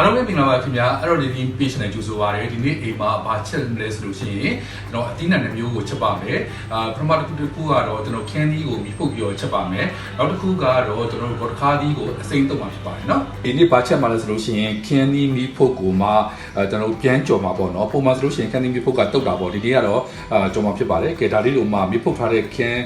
အားလုံးပဲမင်္ဂလာပါခင်ဗျာအဲ့တော့ဒီဒီ page နဲ့ကြိုဆိုပါရစေဒီနေ့အိမ်မှာဘာချက်မလဲဆိုလို့ရှိရင်ကျွန်တော်အသီးနှံတစ်မျိုးကိုချက်ပါမယ်အာပထမတစ်ခုတစ်ခုကတော့ကျွန်တော် candy ကိုမိပုတ်ပြီးတော့ချက်ပါမယ်နောက်တစ်ခုကတော့ကျွန်တော်ဘောတခါသီးကိုအစိမ့်တုပ်မှာဖြစ်ပါတယ်နော်ဒီနေ့ဘာချက်မှလဲဆိုလို့ရှိရင် candy မိပုတ်ကိုမှအဲကျွန်တော်ပြန်ကြော်မှာပေါ့နော်ပုံမှန်ဆိုလို့ရှိရင် candy မိပုတ်ကတုပ်တာပေါ့ဒီနေ့ကတော့အာကြော်မှာဖြစ်ပါတယ်ကဲဒါလေးကိုမှမိပုတ်ထားတဲ့ can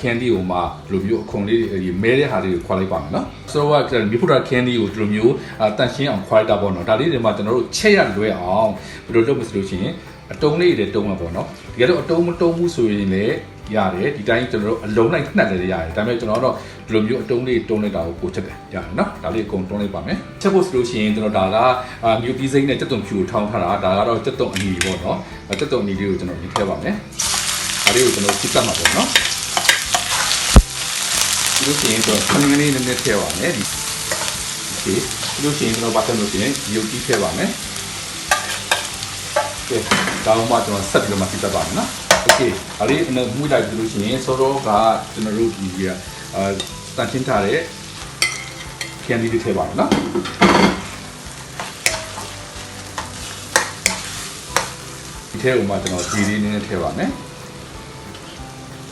candy ကိုမှဒီလိုမျိုးအခွန်လေးမဲတဲ့ဟာလေးကိုခွာလိုက်ပါမယ်နော်ဆိုတော့ကမိပုတ်ထား candy ကိုဒီလိုမျိုးတန့်ရှင်းအောင်ခွာလိုက်တာပေါ့နော်ဒါလေးတွေမှာကျွန်တော်တို့ချက်ရလွဲအောင်ဘယ်လိုလုပ်မစလို့ရှိရင်အတုံးလေးတွေတုံးမှာပေါ့နော်တကယ်လို့အတုံးမတုံးဘူးဆိုရင်လည်းရတယ်ဒီတိုင်းကျွန်တော်တို့အလုံးလိုက်နှက်လည်းရတယ်ဒါပေမဲ့ကျွန်တော်တို့ဒီလိုမျိုးအတုံးလေးတုံးလိုက်တာကိုပိုချက်တယ်ရတယ်နော်ဒါလေးအကုန်တုံးလိုက်ပါမယ်ချက်ဖို့ဆိုလို့ရှိရင်ကျွန်တော်ဒါကမြူပီးစိမ့်နဲ့တက်တုံဖြူထောင်းထားတာဒါကတော့တက်တုံအနီပေါ့နော်တက်တုံအနီလေးကိုကျွန်တော်ရေးခဲ့ပါမယ်ဒါလေးကိုကျွန်တော်ကြည့်တတ်မှာပေါ့နော်ဒီလိုရှိရင်တော့ခဏလေးနည်းနည်းထည့်ပါမယ်ဒီ လိုရှိရင်ကျွန်တော်ဘာဆက်လို့ရှိရင်ရုပ်ကြီးထည့်ပါမယ်ကဲဒါမှကျွန်တော်ဆက်ပြီးတော့မှစစ်တတ်ပါမယ်နော်โอเคဒါလေးမှုလိုက်ပြီးလို့ရှိရင်စောတော့ကကျွန်တော်တို့ဒီကအာတန်ချင်းထားတဲ့ candy တွေထည့်ပါမယ်နော်ဒီထဲကိုမှကျွန်တော်ဒီလေးနည်းနည်းထည့်ပါမယ်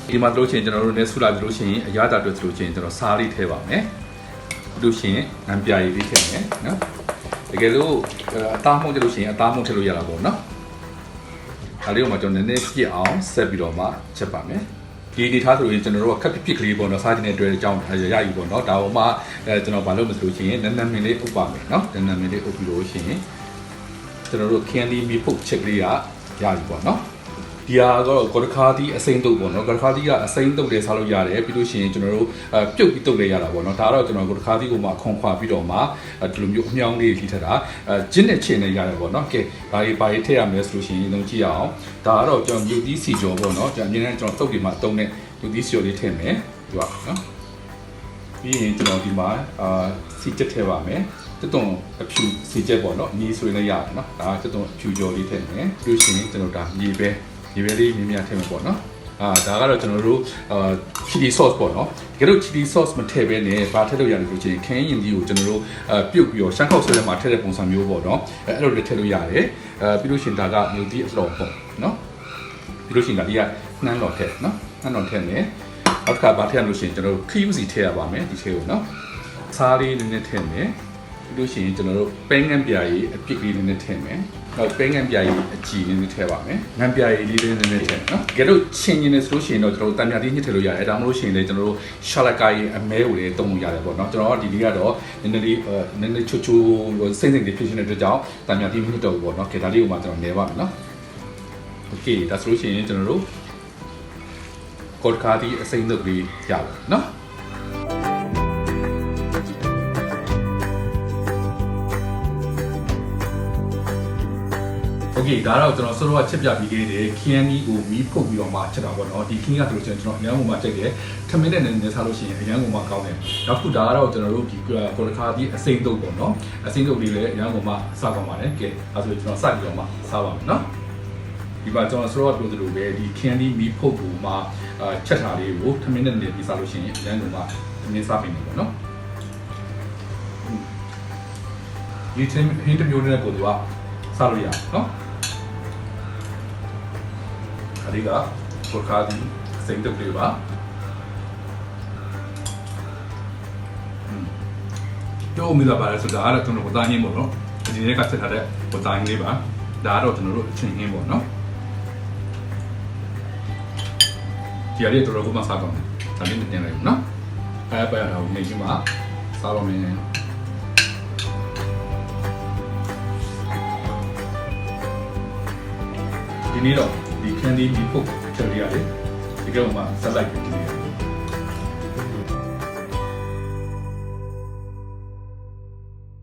ဒီမှာတို့ချင်းကျွန်တော်တို့လည်းဆူလာပြီးလို့ရှိရင်အရသာအတွက်ဆိုလို့ရှိရင်ကျွန်တော်စားလေးထည့်ပါမယ်ပြီး လို့ရှိရင်ငံပြာရည်လေးထည့်မယ်နော်တကယ်လို့အသားမှုန့်ထည့်လို့ရှိရင်အသားမှုန့်ထည့်လို့ရတာပေါ့နော်ဒါလေးကိုမှကျွန်တော်နည်းနည်းပြစ်အောင်ဆက်ပြီးတော့မှချက်ပါမယ်ဒီဒီထားဆိုရင်ကျွန်တော်တို့ကခက်ပြစ်ပြစ်ကလေးပေါ့နော်စားခြင်းနဲ့တွေ့တဲ့အကြောင်းရရယူပေါ့နော်ဒါပေါ်မှာအဲကျွန်တော်ဘာလုပ်မလို့ရှိရင်နန်းနန်းမင်းလေးဥပပါမယ်နော်နန်းနန်းမင်းလေးဥပပြီးလို့ရှိရင်ကျွန်တော်တို့ candy မီဖုတ်ချက်ကလေးကရယူပေါ့နော် ဒီဟာကတော့ကော်တခါသီးအစိမ့်တုပ်ပေါ့နော်ကော်တခါသီးကအစိမ့်တုပ်တွေစားလို့ရတယ်ပြီးလို့ရှိရင်ကျွန်တော်တို့အဲပြုတ်ပြီးတုပ်လေးရတာပေါ့နော်ဒါကတော့ကျွန်တော်ကော်တခါသီးကိုမှခွန်ခွာပြီးတော့မှဒီလိုမျိုးအမြောင်းလေးထိထက်တာအဲဂျင်းနဲ့ချင်းနဲ့ရတယ်ပေါ့နော်ကဲဘာကြီးဘာကြီးထည့်ရမလဲဆိုလို့ရှိရင်လုံးကြည့်ရအောင်ဒါကတော့ကျွန်တော်မြုပ်သီးစီကြောပေါ့နော်ကျွန်တော်အရင်ကကျွန်တော်တုပ်တွေမှာတုံးတဲ့မြုပ်သီးစီကြောလေးထည့်မယ်ဒီပါနော်ပြီးရင်ကျွန်တော်ဒီမှာအာစီချက်ထည့်ပါမယ်တက်တုံအဖြူစီချက်ပေါ့နော်အနီးဆိုရင်လည်းရတယ်နော်ဒါတက်တုံအဖြူကြော်လေးထည့်မယ်ပြီးလို့ရှိရင်ကျွန်တော်ဒါရေပဲ ရေပဲလေးမြင်းမြထည့်မယ်ပေါ့နော်အာဒါကတော့ကျွန်တော်တို့အာ chili sauce ပေါ့နော်တကယ်လို့ chili sauce မထည့်ဘဲနဲ့ဘာထည့်လို့ရလဲဆိုချင်ခင်းရင်ဒီကိုကျွန်တော်တို့အာပြုတ်ပြီးတော့ရှမ်းခောက်ဆွဲထဲမှာထည့်တဲ့ပုံစံမျိုးပေါ့နော်အဲအဲ့လိုလည်းထည့်လို့ရတယ်အဲပြီးလို့ရှိရင်ဒါကမြို့ဒီအလော်ပေါ့နော်ပြီးလို့ရှိရင်ဒါဒီကနှမ်းလော်ထည့်နော်နှမ်းလော်ထည့်မယ်နောက်တစ်ခါဘာထည့်ရလို့ရှိရင်ကျွန်တော်တို့ခရီးဦးစီထည့်ရပါမယ်ဒီထည့်ကိုနော်စားလေးနည်းနည်းထည့်မယ် ပြီးလို့ရှိရင်ကျွန်တော်တို့ပဲငန်းပြာကြီးအပြစ်လေးနည်းနည်းထည့်မယ်နောက်ပဲငန်းပြာကြီးအကြည်နည်းနည်းထည့်ပါမယ်ငန်းပြာကြီးလေးလေးနည်းနည်းထည့်နော်တကယ်လို့ချင်းချင်းနေဆိုလို့ရှိရင်တော့ကျွန်တော်တို့တံမြာလေးညှစ်ထည့်လို့ရတယ်ဒါမှမဟုတ်ရှင်လေကျွန်တော်တို့ရှာလကာကြီးအမဲကိုလည်းတုံးလို့ရတယ်ပေါ့နော်ကျွန်တော်တို့ဒီနေ့ကတော့နည်းနည်းလေးနည်းနည်းချွတ်ချွတ်စိမ့်စိမ့်လေးဖြစ်နေတဲ့အတွက်ကြောင့်တံမြာလေးညှစ်တော့ဘူးပေါ့နော်ကဲဒါလေးကိုမှကျွန်တော်နေပါမယ်နော်โอเคဒါဆိုလို့ရှိရင်ကျွန်တော်တို့ကော့ကာဒီအစိမ့်လုပ်ပြီးရပါနော် โอเคဒါတော့ကျွန်တော်စောစောကချက်ပြပြီးခဲ့တယ်ခင်းနီကိုမီးဖုတ်ပြီးတော့မှချက်တာပေါ့နော်ဒီခင်းကဆိုလို့ကျွန်တော်အရန်ကုန်မှာချက်တယ်ထမင်းနဲ့နေစားလို့ရှိရင်အရန်ကုန်မှာကောင်းတယ်နောက်ခုဒါကတော့ကျွန်တော်တို့ဒီကိုလခါဒီအစိမ့်တုပ်ပေါ့နော်အစိမ့်တုပ်လေးလည်းအရန်ကုန်မှာစားကောင်းပါတယ်ကဲအဲဆိုကျွန်တော်စပြီးတော့မှစားပါမယ်နော်ဒီပါကျွန်တော်စောစောပြောသလိုပဲဒီခင်းနီမီးဖုတ်ကိုမှအာချက်တာလေးကိုထမင်းနဲ့နေပြီးစားလို့ရှိရင်အရန်ကုန်မှာထမင်းစားပြင်တယ်ပေါ့နော်ဒီချင်းဟင်းတစ်မျိုးနဲ့ပို့တော့စားလို့ရအောင်နော် အရိကပေါ်ခါဒီစိတ်တပြေပါတော့မိလာပါလဲဆိုတာအဲ့ဒါကျွန်တော်ဝသားရင်းပေါ့နော်ဒီနေ့ကဆက်ထားတဲ့ဝသားရင်းလေးပါဒါကတော့ကျွန်တော်တို့အချင်းရင်းပေါ့နော်ဒီအရေးတော်တော်ကမှစားကောင်းတယ်ဒါလေးတင်လိုက်နော်အဲ့ပါရတော့နေချင်းမှာစားတော့မင်းဒီနေ့တော့ ဒီ candy ဒီပုတ်ချက်ရရတယ်ဒီကောင်မှဆက်လိုက်ပြီးဒီနေ့